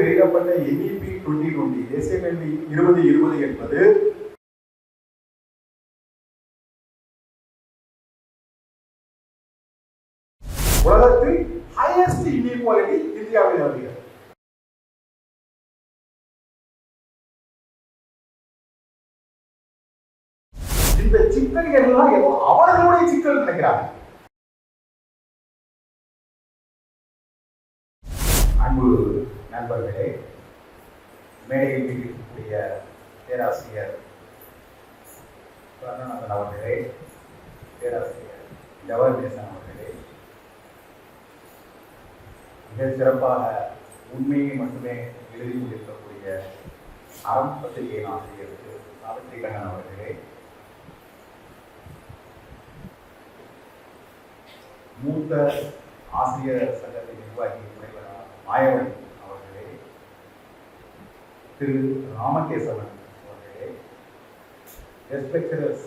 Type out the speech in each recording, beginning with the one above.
வெளியிடப்பட்ட NEP twenty twenty தேசிய கல்வி இருபது இருபது என்பது உலகத்தில் ஹையஸ்ட் இன்இக்வாலிட்டி இந்தியாவில் அதிகம் இந்த சிக்கல்கள் எல்லாம் அவர்களுடைய சிக்கல் நினைக்கிறாங்க நண்பர்களே மேடையில் இருக்கக்கூடிய பேராசிரியர் கருணாநந்தன் அவர்களே பேராசிரியர் ஜவஹர்நேசன் அவர்களே மிக சிறப்பாக உண்மையை மட்டுமே எழுதி கொண்டிருக்கக்கூடிய அறம் பத்திரிகையின் ஆசிரியருக்கு திரு. சாவித்ரி கண்ணன் அவர்களே மூத்த ஆசிரியர் சங்கத்தின் நிர்வாகி முனைவர் மாயவன் திரு ராமகேசவன் அவர்களே கெஸ்ட் லெக்சரர்ஸ்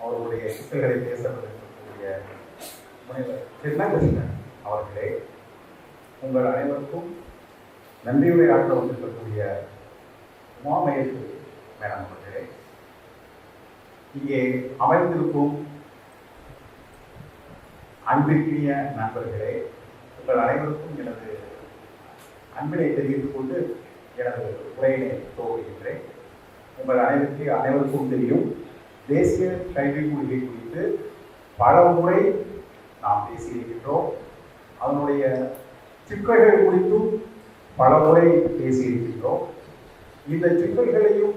அவர்களுடைய சிக்கல்களை பேசப்பட்டிருக்கக்கூடிய முனைவர் திருநகிருஷ்ணன் அவர்களே உங்கள் அனைவருக்கும் நன்றியுரை ஆற்ற வந்திருக்கக்கூடிய உமாமயத்து மேடம் அவர்களே இங்கே அமைந்திருக்கும் அன்பிற்கினிய நண்பர்களே உங்கள் அனைவருக்கும் எனது அன்பினை தெரிவித்துக் கொண்டு எனது உரையினை துவங்குகின்றேன். உங்கள் அனைவருக்கு அனைவருக்கும் தெரியும் தேசிய கல்விக் கொள்கை குறித்து பல முறை நாம் பேசியிருக்கின்றோம். அதனுடைய சிக்கல்கள் குறித்தும் பல முறை பேசியிருக்கின்றோம். இந்த சிக்கல்களையும்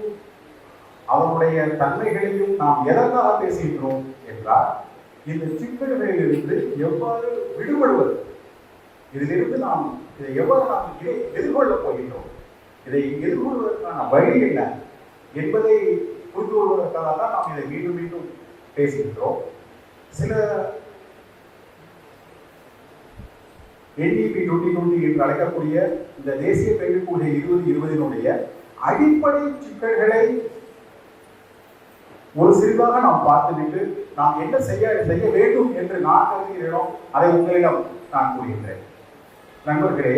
அதனுடைய தன்மைகளையும் நாம் எதற்காக பேசுகின்றோம் என்றால் இந்த சிக்கல்களிலிருந்து எவ்வாறு விடுபடுவது? இதிலிருந்து நாம் இதை எவ்வாறு நாம் இதை எதிர்கொள்ளப் போகின்றோம்? இதை எதிர்கொள்வதற்கான வழி என்ன? என்பதை புரிந்து கொள்வதற்காக தான் நாம் இதை மீண்டும் மீண்டும் பேசுகின்றோம். சில என்இபி டுவெண்ட்டி டுவெண்ட்டி என்று அழைக்கக்கூடிய இந்த தேசிய கல்விக் கொள்கை இருபது இருபதினுடைய அடிப்படை சிக்கல்களை ஒரு சிறிதாக நாம் பார்த்துவிட்டு நாம் என்ன செய்ய செய்ய வேண்டும் என்று நான் கருதுகிறேனோ அதை உங்களிடம் நான் கூறுகின்றேன். நண்பர்களே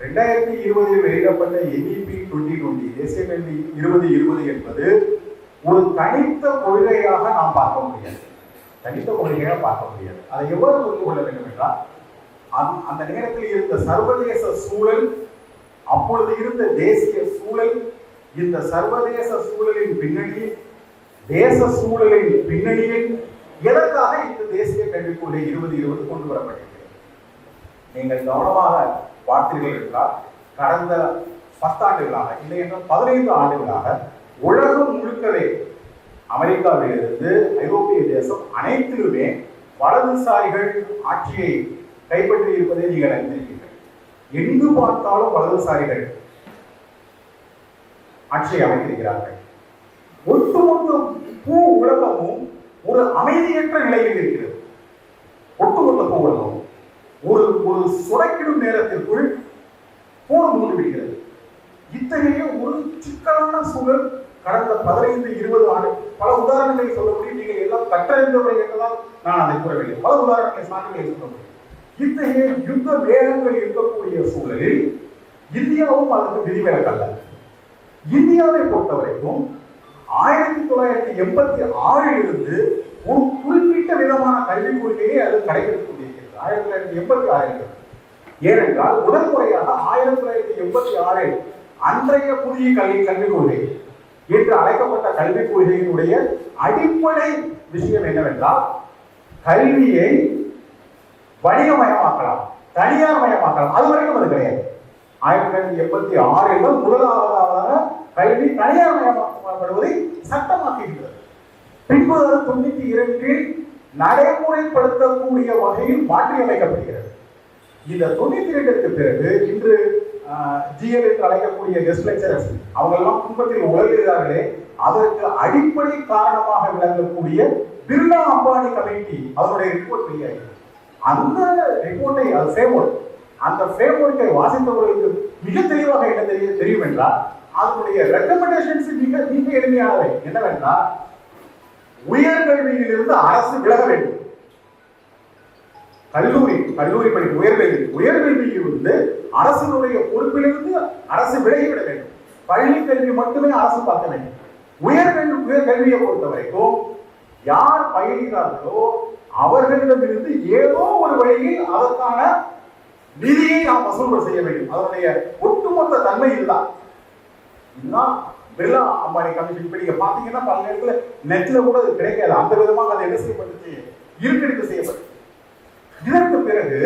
ரெண்டாயிரத்தி இருபதில் வெளியிடப்பட்ட என்இபி டுவெண்ட்டி டுவெண்ட்டி தேசிய கல்வி இருபது இருபது என்பது ஒரு தனித்த கொள்கையாக நாம் பார்க்க முடியாது. தனித்த கொள்கையாக பார்க்க முடியாது. அதை எவ்வாறு புரிந்து கொள்ள வேண்டும் என்றால் அந்த- அந்த நேரத்தில் இருந்த சர்வதேச சூழல் அப்பொழுது இருந்த தேசிய சூழல் இந்த சர்வதேச சூழலின் பின்னணியில் தேச சூழலின் பின்னணியில் எதற்காக இந்த தேசிய கல்விக் கொள்கை இருபது இருபது கொண்டு வரப்பட்டது? நீங்கள் கவனமாக பார்த்தீர்கள் என்றால் கடந்த பத்தாண்டுகளாக இல்லை என்றால் பதினைந்து ஆண்டுகளாக உலகம் முழுக்கவே அமெரிக்காவிலிருந்து ஐரோப்பிய தேசம் அனைத்திலுமே வலதுசாரிகள் ஆட்சியை கைப்பற்றி இருப்பதை நீங்கள் அறிந்திருக்கீர்கள் எங்கு பார்த்தாலும் வலதுசாரிகள் ஆட்சியை அமைத்திருக்கிறார்கள். ஒட்டுமொத்த பூ உலகமும் ஒரு அமைதியற்ற நிலையில் இருக்கிறது. ஒட்டுமொத்த பூ உலகம் ஒரு ஒரு சுரைக்கிடும் நேரத்திற்குள் போர் மூண்டு விடுகிறது. இத்தகைய ஒரு சிக்கலான சூழல் கடந்த பதினைந்து இருபது ஆண்டு பல உதாரணங்களை சொல்ல முடியும். நீங்கள் எல்லாம் கற்றறிந்தவரை என்றால் நான் அதை கூறவில்லை. பல உதாரணங்களை சான்றுகளை சொல்ல முடியும். இத்தகைய யுத்த வேகங்கள் இருக்கக்கூடிய சூழலில் இந்தியாவும் அதற்கு விதிவிலக்கல்ல. இந்தியாவை பொறுத்தவரைக்கும் ஆயிரத்தி தொள்ளாயிரத்தி எண்பத்தி ஆறில் இருந்து ஒரு குறிப்பிட்ட விதமான கல்விக் கொள்கையை அது கடைபிடிக்கக்கூடிய ஆயிரத்தி தொள்ளாயிரத்தி எண்பத்தி ஆறில். ஏனென்றால் முதல் முறையாக ஆயிரத்தி தொள்ளாயிரத்தி எண்பத்தி ஆறில் அன்றைய புதிய கல்வி கல்விக் கொள்கை என்று அழைக்கப்பட்ட கல்விக் கொள்கையினுடைய அடிப்படை விஷயம் என்னவென்றால் கல்வியை வணிகமயமாக்கலாம் தனியார் மயமாக்கலாம் அது வரைக்கும் அது கிடையாது. ஆயிரத்தி தொள்ளாயிரத்தி எண்பத்தி ஆறில் முதலாவதாக கல்வி தனியார் மயமாக்கப்படுவதை சட்டமாக்குகிறது பின்பு அது தொண்ணூத்தி இரண்டில் நடைமுறைப்படுத்தக்கூடிய வகையில் மாற்றியமைக்கப்படுகிறது. இந்த தொண்ணூத்தி ரெண்டுக்கு பிறகு இன்று ஜிஎல் என்று அழைக்கக்கூடிய கெஸ்ட் லெக்சரர்ஸ் அவங்க எல்லாம் குடும்பத்தில் உழல்கிறார்களே அதற்கு அடிப்படை காரணமாக விளங்கக்கூடிய பிர்லா அம்பானி கமிட்டி அதனுடைய ரிப்போர்ட் வெளியாகிறது. அந்த ரிப்போர்ட்டை அது ஃப்ரேம்வொர்க் அந்த ஃபேம்ஒர்க்கை வாசித்தவர்களுக்கு மிக தெளிவாக என்ன தெரிய தெரியும் என்றால் அதனுடைய ரெக்கமெண்டேஷன்ஸ் மிக மிக எளிமையானவை. என்னவென்றால் உயர்கல்வியிலிருந்து அரசு விலக வேண்டும். கல்லூரி கல்லூரி படிப்பு உயர்கல்வி உயர்கல்வியிலிருந்து அரசினுடைய பொறுப்பிலிருந்து அரசு விலகிவிட வேண்டும். பள்ளி கல்வி மட்டுமே அரசு பார்க்க வேண்டும் உயர்கல்வி உயர்கல்வியை பொறுத்த வரைக்கும் யார் பயில்கிறார்களோ அவர்களிடமிருந்து ஏதோ ஒரு வழியில் அதற்கான நிதியை நாம் வசூல் செய்ய வேண்டும். அதனுடைய ஒட்டுமொத்த தன்மை இதுதான் இதுதான் பிர்லா அம்பானி கமிஷன் இப்ப நீங்க பாத்தீங்கன்னா பல நேரத்துல நெட்ல கூட அது கிடைக்காது. அந்த விதமாக அது என்ன செய்யப்பட்டுச்சு? இருக்கெடுத்து செய்யப்பட்டு இதற்கு பிறகு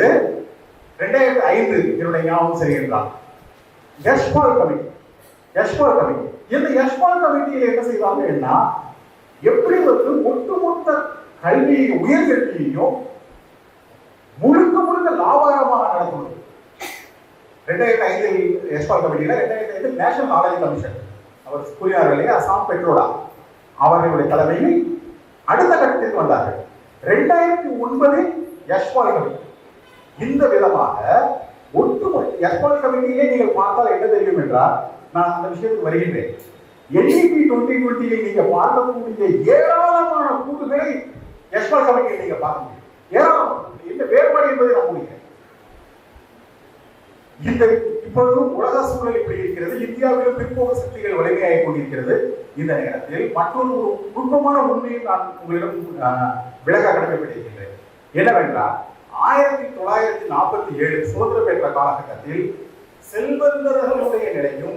ரெண்டாயிரத்தி ஐந்து என்னுடைய ஞாபகம் சரிகின்றான் யஷ்பால் கமிட்டி யஷ்பால் கமிட்டி இந்த யஷ்பால் கமிட்டியில என்ன செய்வாங்கன்னா எப்படி வந்து ஒட்டுமொத்த கல்வியை உயர்கல்வியையும் முழுக்க முழுக்க லாபகரமாக நடத்துவது? ரெண்டாயிரத்தி ஐந்தில் யஷ்பால் கமிட்டியில் ரெண்டாயிரத்தி ஐந்து நேஷனல் நாலேஜ் கமிஷன் அவர் கூறினார்கள் இல்லையா அசாம் பெட்ரோடா அவர்களுடைய தலைமையில் அடுத்த கட்டத்திற்கு வந்தார்கள். ரெண்டாயிரத்தி ஒன்பதில் யஷ்வால் கமிட்டி. இந்த விதமாக ஒட்டுமொத்த யஷ்வால் கமிட்டியிலே நீங்கள் பார்த்தால் என்ன தெரியும் என்றால் நான் அந்த விஷயத்துக்கு வருகின்றேன். எல்இபி டுவெண்ட்டி டுவெண்ட்டியில் நீங்க பார்க்கக்கூடிய ஏராளமான கூட்டுகளை யஷ்வால் கமிட்டியில் நீங்க பார்க்க முடியும் ஏராளமான இந்த வேறுபாடு என்பதை நான் முடிக்கிறேன் இந்த இப்பொழுதும் உலக சூழல் இப்படி இருக்கிறது. இந்தியாவிலும் பிற்போக்கு சக்திகள் வலிமையாகிக் கொண்டிருக்கிறது. இந்த நேரத்தில் மற்றொரு ஒரு நுட்பமான உண்மையை நான் உங்களிடம் ஆஹ், விளக்க கடமைப்பட்டிருக்கின்றேன் என்னவென்றால் ஆயிரத்தி தொள்ளாயிரத்தி நாற்பத்தி ஏழு சுதந்திர பெற்ற காலகட்டத்தில் செல்வந்தர்களுடைய நிலையும்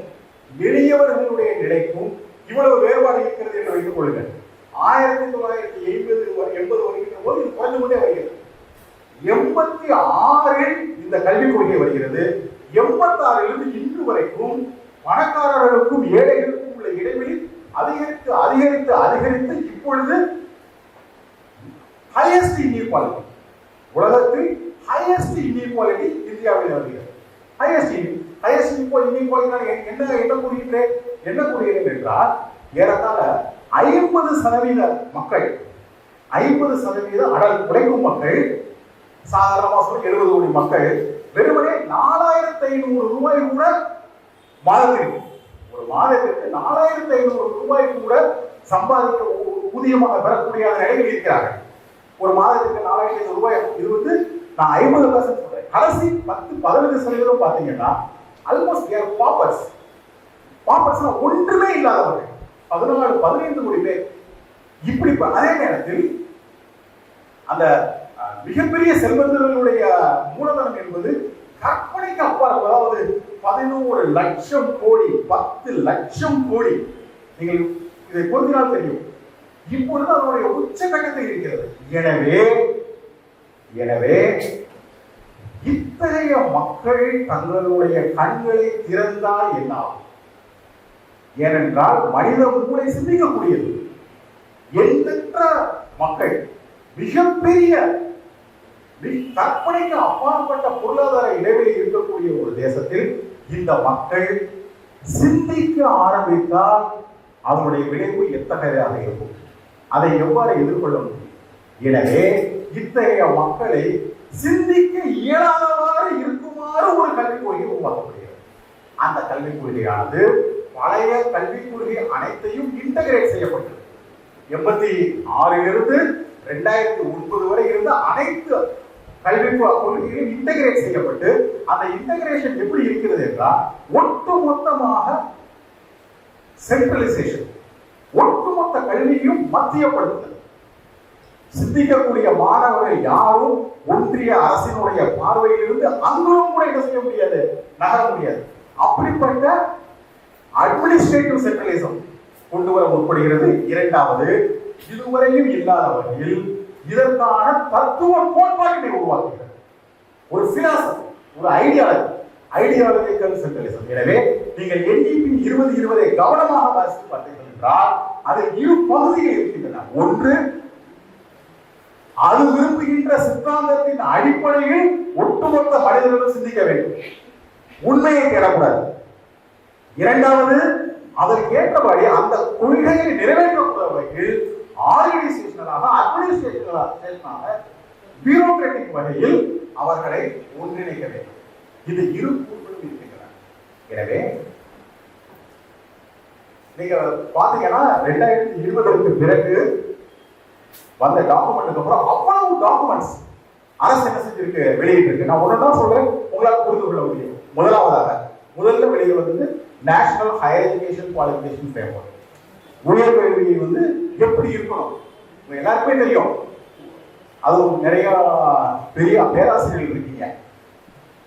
எளியவர்களுடைய நிலைக்கும் இவ்வளவு வேறுபாடு இருக்கிறது என்று வைத்துக் கொள்ளுங்கள். ஆயிரத்தி தொள்ளாயிரத்தி எண்பது எண்பது வருகின்ற போது இது குறைந்து கொண்டே வருகிறது. எண்பத்தி ஆறில் இந்த கல்விக் கொள்கை வருகிறது. எண்பத்தாறிலிருந்து இன்று வரைக்கும் பணக்காரர்களுக்கும் ஏழைகளுக்கும் உள்ள இடைவெளி அதிகரித்து அதிகரித்து அதிகரித்து இப்பொழுது ஹையஸ்ட் இன்இக்வாலிட்டி உலகத்தில் ஹையஸ்ட் இன்இக்வாலிட்டி இந்தியாவில் வருகிறது. ஹையஸ்ட் ஹையஸ்ட் இன்இக்வாலிட்டி என்ன என்ன கூறுகின்றேன் என்ன கூறுகிறேன் என்றால் ஏறத்தாழ ஐம்பது சதவீத மக்கள் ஐம்பது சதவீத அடல் உழைக்கும் மக்கள் சாதாரணமாக சொல்லி எழுபது கோடி மக்கள் வெறுமனே நாலாயிரத்தி ஐநூறு ரூபாய் கூட மாதத்திற்கு ஒரு மாதத்திற்கு நாலாயிரத்தி ஐநூறு ரூபாய் கூட சம்பாதிக்க ஊதியமாக பெறக்கூடிய நிலையில் இருக்கிறார்கள். ஒரு மாதத்துக்கு நாலாயிரத்தி ஐநூறு ரூபாய் இது வந்து நான் ஐம்பது பர்சன்ட் சொல்றேன். கடைசி பத்து பதினஞ்சு சதவீதம் பார்த்தீங்கன்னா ஆல்மோஸ்ட் ஏர் பாப்பர்ஸ் பாப்பர்ஸ்னா ஒன்றுமே இல்லாதவர்கள். பதினாலு பதினைந்து கோடி பேர். இப்படி அதே நேரத்தில் அந்த மிகப்பெரிய செல்வந்தர்களுடைய மூலதனம் என்பது கற்பனைக்கு அப்பாற்ப அதாவது பதினோரு லட்சம் கோடி பத்து லட்சம் கோடி. நீங்கள் இதை பொருத்தினால் தெரியும். இப்பொழுது அதனுடைய உச்சகட்டத்தை இருக்கிறது. எனவே எனவே இத்தகைய மக்கள் தங்களுடைய கண்களை திறந்தால் என்ன ஆகும் ஏனென்றால் மனித மூளை சிந்திக்கக்கூடியது. எண்ணற்ற மக்கள் மிகப்பெரிய கற்பனைக்கு அப்பாற்பட்ட பொருளாதார இடைவெளி இருக்கக்கூடிய ஒரு தேசத்தில் இந்த மக்கள் சிந்திக்க ஆரம்பித்தால் அதனுடைய விளைவு எத்தகையதாக இருக்கும்? அதை எவ்வாறு எதிர்கொள்ள முடியும்? எனவே இத்தகைய மக்களை சிந்திக்க இயலாதவாறு இருக்குமாறு ஒரு கல்விக் கொள்கை உருவாக்கப்படுகிறது. அந்த கல்விக் கொள்கையானது பழைய கல்விக் கொள்கை அனைத்தையும் இன்டகிரேட் செய்யப்பட்டது. எண்பத்தி ஆறிலிருந்து ரெண்டாயிரத்தி ஒன்பது வரை இருந்த அனைத்து கல்வி கொள்கைகளும் இன்டகிரேட் செய்யப்பட்டு அந்த இன்டகிரேஷன் எப்படி இருக்கிறது என்றால் ஒட்டுமொத்தமாக சென்ட்ரலைசேஷன் ஒட்டுமொத்த கல்வியும் மத்தியப்படுத்துதல் சிந்திக்கக்கூடிய மாணவர்கள் யாரும் ஒன்றிய அரசினுடைய பார்வையிலிருந்து அங்கும் கூட என்ன செய்ய முடியாது நகர முடியாது. அப்படிப்பட்ட அட்மினிஸ்ட்ரேட்டிவ் சென்ட்ரலிசம் கொண்டு வர முற்படுகிறது. இரண்டாவது இதுவரையும் இல்லாத வகையில் இதற்கான தத்துவ கோட்பாட்டை உருவாக்குகிறது. ஒரு பிலாசபி ஒரு ஐடியாலஜி. ஐடியாலஜி சென்ட்ரலிசம் எனவே நீங்கள் என்டிபி இருபது இருபதை கவனமாக வாசித்து பார்த்தீர்கள் என்றால் அதில் இரு பகுதிகள் இருக்கின்றன. ஒன்று அது விரும்புகின்ற சித்தாந்தத்தின் அடிப்படையில் ஒட்டுமொத்த மனிதர்களும் சிந்திக்க வேண்டும். உண்மையை தேடக்கூடாது. இரண்டாவது அதற்கு ஏற்றபடி அந்த கொள்கையை நிறைவேற்றக்கூடிய வகையில் ஆர்கனைசேஷனலாக அட்மினிஸ்ட்ரேஷனாக பியூரோக்ராட்டிக் வகையில் அவர்களை ஒன்றிணைக்க வேண்டும். இது இரு கூறுகளும் இருக்கின்றன. எனவே நீங்க பாத்தீங்கன்னா ரெண்டாயிரத்தி இருபதுக்கு பிறகு வந்த டாக்குமெண்ட்டுக்கு அப்புறம் அவ்வளவு டாக்குமெண்ட்ஸ் அரசு என்ன செஞ்சிருக்கு வெளியிட்டு இருக்கு நான் ஒன்று தான் சொல்றேன் உங்களால் புரிந்து கொள்ள முடியும். முதலாவதாக முதல்ல வெளியே வந்து national higher education qualification framework உயர்கல்வி வந்து எப்படி இருக்கணும் எல்லாருக்குமே தெரியும். அதுவும் நிறைய பெரிய பேராசிரியர்கள் இருக்கீங்க.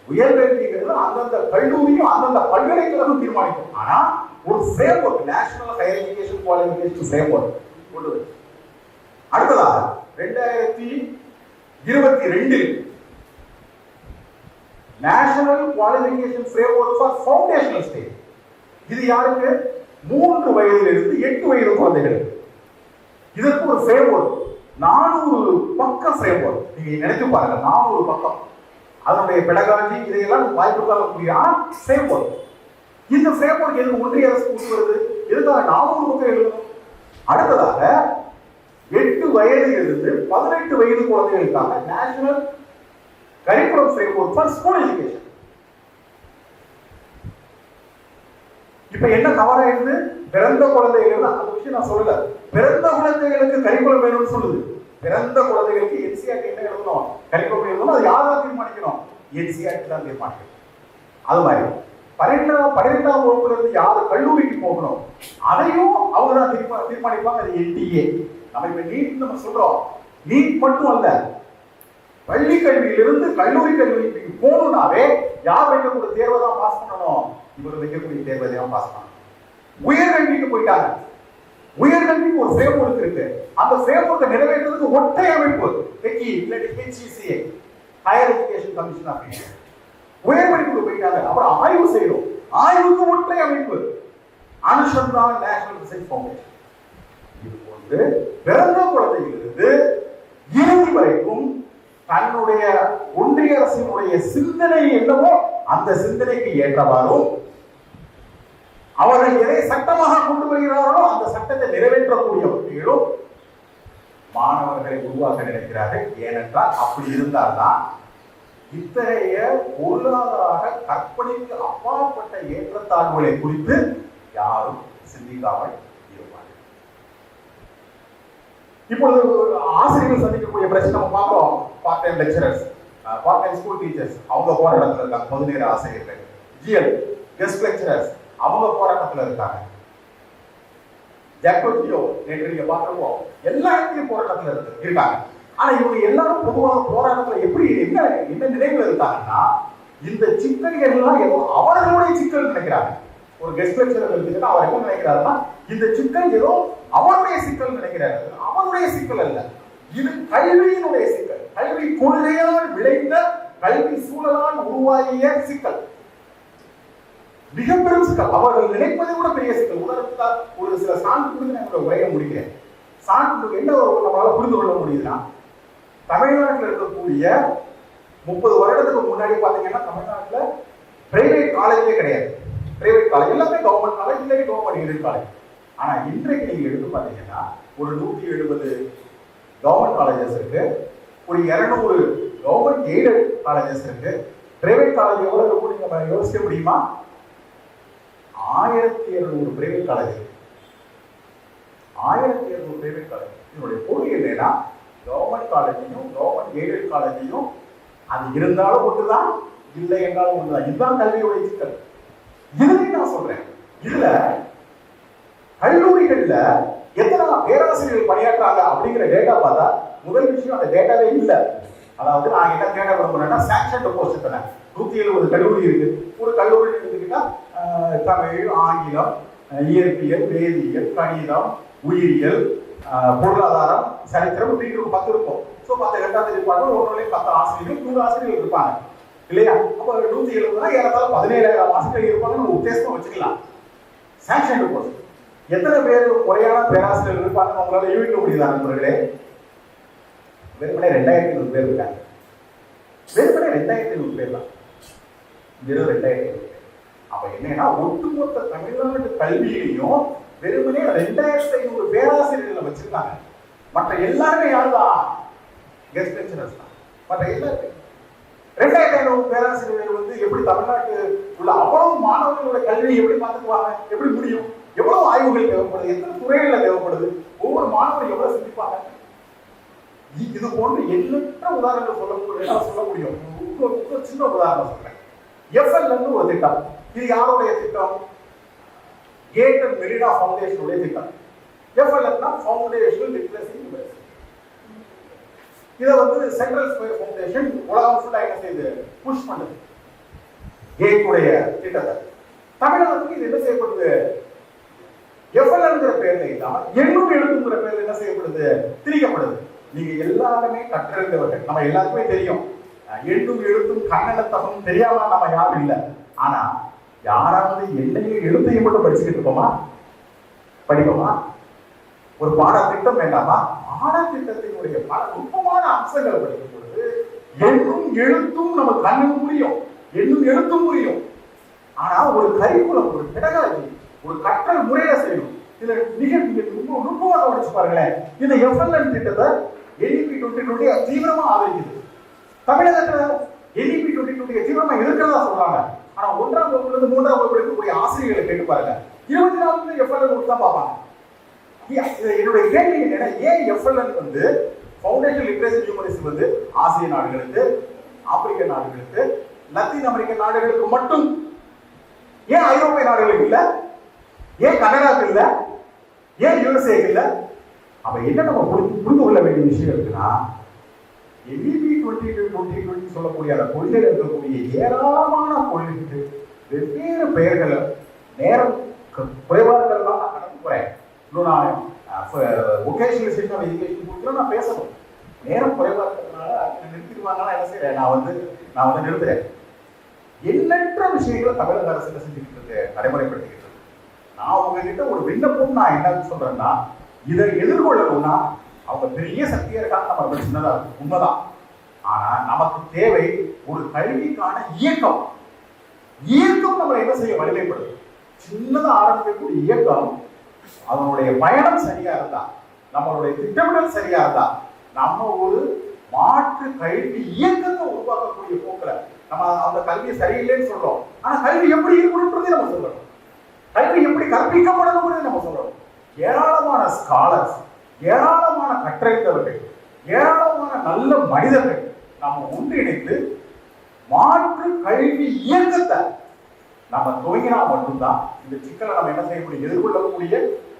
உயர்கல்விங்கிறது அந்தந்த கல்லூரியும் அந்தந்த பல்கலைக்கழகம் தீர்மானிக்கும். ஆனா ஒரு framework national higher education qualification framework கொண்டு அடுத்ததா அடுத்ததாக ரெண்டாயிரத்தி இருபத்தி ரெண்டில் national qualification framework for foundational stage இது யாருக்கு? மூன்று வயதிலிருந்து எட்டு வயது குழந்தைகளுக்கு. இதற்கு ஒரு ஃப்ரேம் நானூறு பக்க செயல்பாடு நீங்க நினைத்து பாருங்க நானூறு பக்கம். அதனுடைய பெடகாஜி இதையெல்லாம் வாய்ப்பு காணக்கூடிய ஆனா ஒர்க் இந்த ஃப்ரேம் ஒர்க் எதுக்கு ஒன்றிய அரசு கொண்டு வருது? எதுக்காக நானூறு பக்கம் எழுதணும்? அடுத்ததாக எட்டு வயதிலிருந்து பதினெட்டு வயது குழந்தைகளுக்காக national curriculum frame for school education இப்ப என்ன கவர் ஆயிடுது பிறந்த குழந்தைகள் அந்த விஷயம் நான் சொல்லல. பிறந்த குழந்தைகளுக்கு கரிக்குலம் வேணும்னு சொல்லுது. பிறந்த குழந்தைகளுக்கு என்சிஆர்டி என்ன எழுதணும் கரிக்குலம் எழுதணும் அது யார் தீர்மானிக்கணும்? என்சிஆர்டி தான் தீர்மானிக்கணும். அது மாதிரி. பன்னெண்டாம் பன்னிரெண்டாம் வகுப்புல இருந்து யார் கல்லூரிக்கு போகணும் அதையும் அவங்க தான் தீர்மா தீர்மானிப்பாங்க. அது என்டிஏ நம்ம இப்ப நீட் நம்ம சொல்றோம். நீட் மட்டும் அல்ல. பள்ளி கல்வியிலிருந்து கல்லூரி கல்விக்கு போகணும்னாவே யார் வைக்கக்கூடிய தேர்வை தான் பாஸ் பண்ணணும்? இவர் வைக்கக்கூடிய தேர்வை தான் பாஸ் பண்ணணும். உயர்கல்விக்கு போயிட்டாங்க. உயர்கல்விக்கு ஒரு ஃப்ரேம் ஒர்க் இருக்கு. அந்த ஃப்ரேம் ஒர்க்கை நிறைவேற்றுறதுக்கு ஒற்றை அமைப்பு. டெக்கி இல்லாட்டி ஹெச்சிசிஏ ஹையர் எஜுகேஷன் கமிஷன் அப்படின்னு. உயர்படிப்புக்கு போயிட்டாங்க. அப்புறம் ஆய்வு செய்யணும். ஆய்வுக்கு ஒற்றை அமைப்பு. அனுசந்தான் நேஷனல் ரிசர்ச் ஃபவுண்டேஷன் இது வந்து பிறந்த குழந்தையிலிருந்து இறுதி வரைக்கும் தன்னுடைய ஒன்றிய அரசினுடைய சிந்தனை என்னவோ அந்த சிந்தனைக்கு ஏற்றவாறும் அவர்கள் எதை சட்டமாக கொண்டு வருகிறார்களோ அந்த சட்டத்தை நிறைவேற்றக்கூடிய வகையிலும் மாணவர்களை உருவாக்க நினைக்கிறார்கள். ஏனென்றால் அப்படி இருந்தால்தான் இத்தகைய பொருளாதார கற்பனைக்கு அப்பாற்பட்ட ஏற்றத்தாழ்வுகளை குறித்து யாரும் சிந்திக்காமல் இருப்பார்கள். இப்பொழுது ஆசிரியர்கள் சந்திக்கக்கூடிய பிரச்சனை நம்ம பார்க்கிறோம். Part time lecturers part time school teachers அவங்க போராட்டத்தில் இருக்காங்க. பொதுநேர ஆசிரியர்கள் ஜிஎல் கெஸ்ட் லெக்சரர்ஸ் அவங்க போராட்டத்தில் இருக்காங்க. ஜக்கோட்டியோ நேற்று நீங்க பார்த்துருப்போம் எல்லா இடத்துலயும் போராட்டத்தில் இருக்கு இருக்காங்க. ஆனா இவங்க எல்லாரும் பொதுவாக போராட்டத்துல எப்படி என்ன என்ன நினைவுல இருக்காங்கன்னா இந்த சிக்கல்கள் எல்லாம் ஏதோ அவர்களுடைய சிக்கல் நினைக்கிறாங்க. ஒரு கெஸ்ட் லெக்சரர் இருந்துச்சுன்னா அவர் என்ன நினைக்கிறாருன்னா இந்த சிக்கல் ஏதோ அவருடைய சிக்கல் நினைக்கிறாரு. அவருடைய சிக்கல் அல்ல. இது கல்வியினுடைய சிக்கல் கல்வி கொள்கையால் விளைந்த கல்வி சூழலால் உருவாகிய சிக்கல் மிக பெரும் சிக்கல். அவர்கள் நினைப்பதை கூட பெரிய சிக்கல். உதாரணத்துக்கு ஒரு சில சான்று கொடுத்து நான் கூட உரைய முடிக்கிறேன் சான்று என்ன ஒரு நம்மளால புரிந்து கொள்ள முடியுதுன்னா தமிழ்நாட்டில் இருக்கக்கூடிய முப்பது வருடத்துக்கு முன்னாடி பார்த்தீங்கன்னா தமிழ்நாட்டில் பிரைவேட் காலேஜே கிடையாது. பிரைவேட் காலேஜ் எல்லாமே கவர்மெண்ட் காலேஜ் இல்லாட்டி கவர்மெண்ட் எய்டட் காலேஜ் ஆனால் இன்றைக்கு நீங்கள் எடுத்து பார்த்தீங்கன்னா ஒரு நூற்றி எழுபது கவர்மெண்ட் காலேஜஸ் இருக்கு. ஒரு இரநூறு கவர்மெண்ட் எய்டட் காலேஜஸ் இருக்கு. பிரைவேட் காலேஜ் எவ்வளோ இருக்கும் நீங்க யோசிக்க முடியுமா? ஆயிரத்தி இருநூறு பிரைவேட் காலேஜ் ஆயிரத்தி இருநூறு பிரைவேட் காலேஜ் இதனுடைய பொருள் என்னன்னா கவர்மெண்ட் காலேஜையும் கவர்மெண்ட் எய்டட் காலேஜையும் அது இருந்தாலும் ஒன்றுதான் இல்லை என்றாலும் ஒன்றுதான். இதுதான் கல்வியுடைய சிக்கல். இதுலையும் நான் சொல்றேன். இதுல கல்லூரிகள்ல எத்தனை பேராசிரியர்கள் பணியாற்றாங்க அப்படிங்கிற டேட்டா பார்த்தா முதல் விஷயம் அந்த டேட்டாவே இல்லை. அதாவது நான் என்ன தேட விரும்புறேன்னா சாங்ஷன் போஸ்ட் எத்தனை நூத்தி எழுபது கல்லூரி இருக்கு. ஒரு கல்லூரி எடுத்துக்கிட்டா தமிழ் ஆங்கிலம் இயற்பியல் வேதியியல் கணிதம் உயிரியல் பொருளாதாரம் சரித்திரம் இப்படி இருக்கும் பத்து இருக்கும். ஸோ பத்து எட்டாவது டிபார்ட்மெண்ட் ஒன்றுலையும் பத்து ஆசிரியர்கள் நூறு ஆசிரியர்கள் இருப்பாங்க. இல்லையா? அப்போ நூற்றி எழுபதுனா ஏறத்தாலும் பதினேழாயிரம் ஆசிரியர்கள் இருப்பாங்கன்னு உத்தேசமா வச்சுக்கலாம். சாங்ஷன் போஸ்ட் எத்தனை பேர் முறையான பேராசிரியர்கள் இருப்பாங்க உங்களால் யூகிக்க முடியுதா நண்பர்களே? வெறுமனே ரெண்டாயிரத்தி நூறு பேர் இருக்காங்க. வெறுமனே ரெண்டாயிரத்தி நூறு பேர் தான். வெறும் ரெண்டாயிரத்தி நூறு அப்ப என்னன்னா ஒட்டுமொத்த தமிழ்நாடு கல்வியிலையும் வெறுமனே ரெண்டாயிரத்தி ஐநூறு பேராசிரியர்களை வச்சிருக்காங்க. மற்ற எல்லாருமே யாருதான் கெஸ்ட் லெக்சரர்ஸ் தான். மற்ற எல்லாருமே. ரெண்டாயிரத்தி ஐநூறு பேராசிரியர்கள் வந்து எப்படி தமிழ்நாட்டு உள்ள அவ்வளவு மாணவர்களோட கல்வியை எப்படி பார்த்துக்குவாங்க? எப்படி முடியும்? எவ்வளவு ஆய்வுகள் தேவைப்படுது? எத்தனை துறைகள்ல தேவைப்படுது? ஒவ்வொரு மாணவரும் எவ்வளவு சிந்திப்பாங்க? இது போன்று எண்ணற்ற உதாரணங்கள் சொல்ல முடியும். சொல்ல முடியும் சின்ன உதாரணம் சொல்றேன். எஃப்எல் ஒரு திட்டம். இது யாருடைய திட்டம்? கேட் அண்ட் மெரினா ஃபவுண்டேஷனுடைய திட்டம். எஃப்எல்எஃப்னா ஃபவுண்டேஷன் லிட்ரஸி யூனிவர்சிட்டி இதை வந்து சென்ட்ரல் ஸ்கொயர் ஃபவுண்டேஷன் உலகம் ஃபுல்லாக என்ன செய்யுது புஷ் பண்ணுது. கேட்டுடைய திட்டத்தை. தமிழகத்துக்கு இது என்ன செய்யப்படுது? எஃப்எல்என்கிற பேர்ல இல்லாம எண்ணும் எழுத்துங்கிற பேர்ல என்ன செய்யப்படுது? திரிக்கப்படுது நீங்க எல்லாருமே கற்றறிந்தவர்கள். நம்ம எல்லாருக்குமே தெரியும். எண்ணும் எழுத்தும் கன்னடத்தகம் தெரியாம நம்ம யாரும் இல்லை. ஆனா யாராவது எண்ணையும் எழுத்தையும் மட்டும் படிச்சுக்கிட்டு இருப்போமா? படிப்போமா? ஒரு பாடத்திட்டம் வேண்டாமா? பாடத்திட்டத்தினுடைய பல நுட்பமான அம்சங்களை படிக்கும் பொழுது எண்ணும் எழுத்தும் நம்ம கண்ணுக்கு புரியும் எண்ணும் எழுத்தும் புரியும். ஆனா ஒரு கரிக்குலம் ஒரு பெடகாஜி ஒரு கற்றல் முறையில செய்யணும். இதுல மிக மிக ரொம்ப நுட்பமாக உடைச்சு பாருங்களேன். இந்த எஃப்எல்என் திட்டத்தை என்இபி டுவெண்ட்டி டுவெண்ட்டி தீவிரமா ஆதரிக்குது. தமிழகத்துல எல்இபி டுவெண்ட்டி டுவெண்ட்டி தீவிரமா இருக்கிறதா சொல்றாங்க. ஆனா ஒன்றாம் வகுப்புல இருந்து மூன்றாம் வகுப்பு இருக்கக்கூடிய ஆசிரியர்களை கேட்டு பாருங்க. இருபத்தி நாலு எஃப்எல்என் கொடுத்து தான் பார்ப்பாங்க. இது என்னுடைய கேள்வி என்னன்னா ஏன் எஃப்எல்என் வந்து ஃபவுண்டேஷன் லிட்ரேச்சர் யூனிவர்சிட்டி வந்து ஆசிய நாடுகளுக்கு ஆப்பிரிக்க நாடுகளுக்கு லத்தீன் அமெரிக்க நாடுகளுக்கு மட்டும் ஏன் ஐரோப்பிய நாடுகளுக்கு இல்ல? ஏன் கனடாக்கு இல்ல? ஏன் யூஎஸ்ஏக்கு இல்ல? அப்ப என்ன நம்ம புரிந்து கொள்ள வேண்டிய விஷயம் இருக்குன்னா எல்இபி டுவெண்ட்டி டுவெண்ட்டி டுவெண்ட்டி சொல்லக்கூடிய அந்த கொள்கையில் இருக்கக்கூடிய ஏராளமான கொள்கைக்கு வெவ்வேறு பெயர்களை நேரம் குறைவாக இருக்கிறதுனால நான் கடந்து போறேன். இன்னும் நான் ஒகேஷனலைசேஷன் ஆஃப் எஜுகேஷன் கொடுக்குறோம் நான் பேசணும். நேரம் குறைவாக இருக்கிறதுனால நிறுத்திடுவாங்கன்னா என்ன செய்யறேன் நான் வந்து நான் வந்து நிறுத்துறேன். எண்ணற்ற விஷயங்களை தமிழக அரசு என்ன செஞ்சுக்கிட்டு இருக்கு நடைமுறைப்படுத்திக்கிட்டு இருக்கு. நான் உங்ககிட்ட ஒரு விண்ணப்பம் நான் என்ன சொல்றேன்னா இதை எதிர்கொள்ளணும்னா அவங்க பெரிய சக்தியா இருக்காங்க. நம்ம ரொம்ப சின்னதா இருக்கு உண்மைதான். ஆனா நமக்கு தேவை ஒரு கல்விக்கான இயக்கம். இயக்கம் நம்மளை என்ன செய்ய வலிமைப்படுது சின்னதா ஆரம்பிக்கக்கூடிய இயக்கம் அதனுடைய பயணம் சரியா இருந்தா நம்மளுடைய திட்டமிடல் சரியா இருந்தா நம்ம ஒரு மாற்று கல்வி இயக்கத்தை உருவாக்கக்கூடிய போக்குல நம்ம அந்த கல்வி சரியில்லைன்னு சொல்றோம். ஆனா கல்வி எப்படி இருக்கணும்ன்றதே நம்ம சொல்லணும். கல்வி எப்படி கற்பிக்கப்படணும்ன்றதே நம்ம சொல்லணும். ஏராளமான ஸ்காலர்ஸ் ஏராளமான கற்றறிந்தவர்கள் ஏராளமான நல்ல மனிதர்கள் நம்ம ஒன்றிணைத்து மாற்று கல்வி இயக்கத்தை நம்ம துவங்கினா மட்டும்தான் இந்த சிக்கலை நம்ம என்ன செய்ய முடியும்? எதிர்கொள்ளக்கூடிய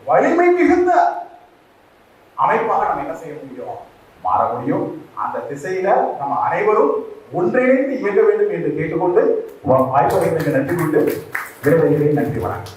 வலிமை மிகுந்த அமைப்பாக நம்ம என்ன செய்ய முடியும்? மாற முடியும். அந்த திசையில நம்ம அனைவரும் ஒன்றிணைந்து இயங்க வேண்டும் என்று கேட்டுக்கொண்டு வாய்ப்பை நன்றி கொண்டு விரைவில் நன்றி வணக்கம்.